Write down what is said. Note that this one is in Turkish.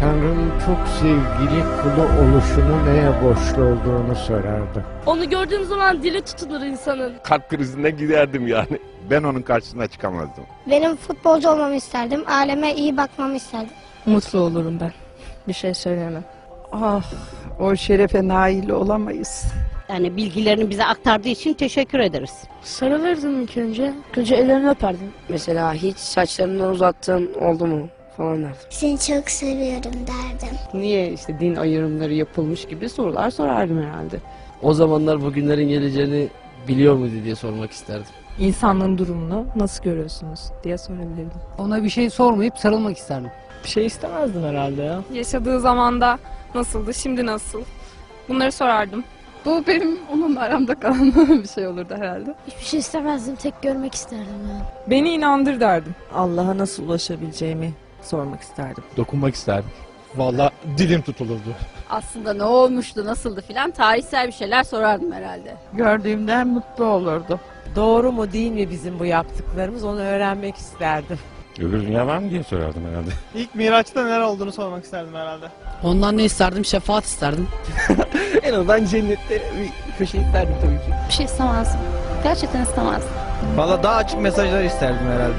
Tanrı'nın çok sevgili kulu oluşunu neye borçlu olduğunu sorardı. Onu gördüğüm zaman dili tutulur insanın. Kalp krizine giderdim yani. Ben onun karşısına çıkamazdım. Benim futbolcu olmamı isterdim. Aileme iyi bakmamı isterdim. Mutlu olurum ben. Bir şey söyleyemem. Ah, o şerefe nail olamayız. Yani bilgilerini bize aktardığı için teşekkür ederiz. Sarılırdım ilk önce. Önce ellerini öperdim. Mesela hiç saçlarından uzattığın oldu mu falan derdim. Seni çok seviyorum derdim. Niye işte din ayrımları yapılmış gibi sorular sorardım herhalde. O zamanlar bugünlerin geleceğini biliyor muydu diye sormak isterdim. İnsanlığın durumunu nasıl görüyorsunuz diye sorabilirdim. Ona bir şey sormayıp sarılmak isterdim. Bir şey istemezdim herhalde ya. Yaşadığı zamanda nasıldı, şimdi nasıl? Bunları sorardım. Bu benim onunla aramda kalan bir şey olurdu herhalde. Hiçbir şey istemezdim. Tek görmek isterdim yani. Beni inandır derdim. Allah'a nasıl ulaşabileceğimi sormak isterdim. Dokunmak isterdim. Valla dilim tutulurdu. Aslında ne olmuştu, nasıldı filan tarihsel bir şeyler sorardım herhalde. Gördüğümden mutlu olurdu. Doğru mu değil mi bizim bu yaptıklarımız onu öğrenmek isterdim. Öbür dünya var mı diye sorardım herhalde. İlk Miraç'ta neler olduğunu sormak isterdim herhalde. Ondan ne isterdim? Şefaat isterdim. en azından cennette bir köşe isterdim tabii ki. Bir şey istemezdim. Gerçekten istemezdim. Valla daha açık mesajlar isterdim herhalde.